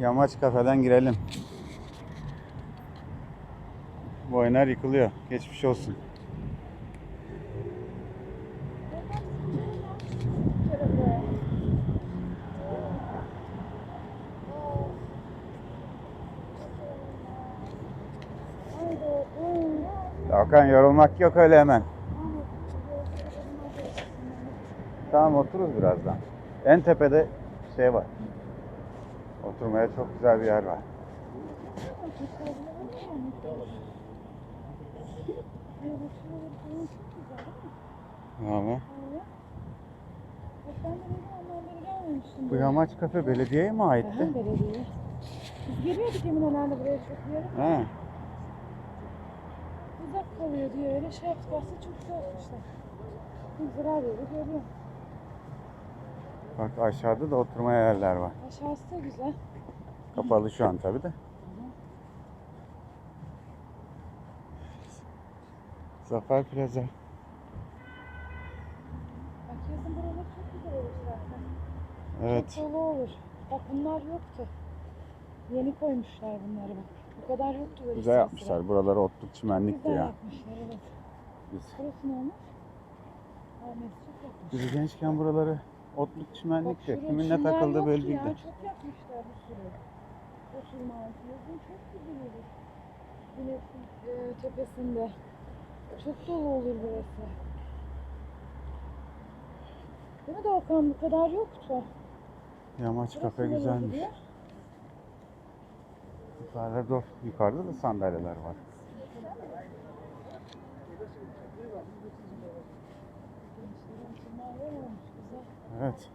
yamaç kafeden girelim. Boynar yıkılıyor. Geçmiş olsun. Hakan yorulmak yok öyle hemen. Tamam otururuz birazdan. En tepede şey var. Oturmaya çok güzel bir yer var. Gelmemiştim. bu yamaç kafe belediyeye mi aitti? Aha, belediye. Biz geliyorduk Emine'lerle buraya çok yere. Ha. Uzak kalıyor diye öyle şey yaptılarsa çok güzel yapmışlar. Biz zarar yeri görüyorum. Bak aşağıda da oturmaya yerler var. Aşağısı da güzel. Kapalı şu an tabi de. Zafer Plaza. Bak yazın buralar çok güzel olur zaten. Evet. Çok dolu olur. Bak bunlar yoktu. Yeni koymuşlar bunları bak. Bu kadar yoktu böyle Güzel sıra yapmışlar. Buraları otluk sıra. çimenlikti Güzel ya. yapmışlar evet. Biz, Burası ne olmuş? Aa mescit yapmış. biz gençken buraları otluk Bak çimenlikti. şurada Kimin ne çimler takıldığı yoktu belli ya, değildi. Çok yapmışlar bir sürü. Oturma. Yazın çok güzel olur. Güneşin e, tepesinde. Çok dolu olur burası. Değil mi Doğukan? Bu kadar yoktu. Yamaç Burası kafe güzelmiş. gidiyor? Yukarıda. Yukarıda da sandalyeler var. Gençlerin oturma yeri olmuş güzel. Evet.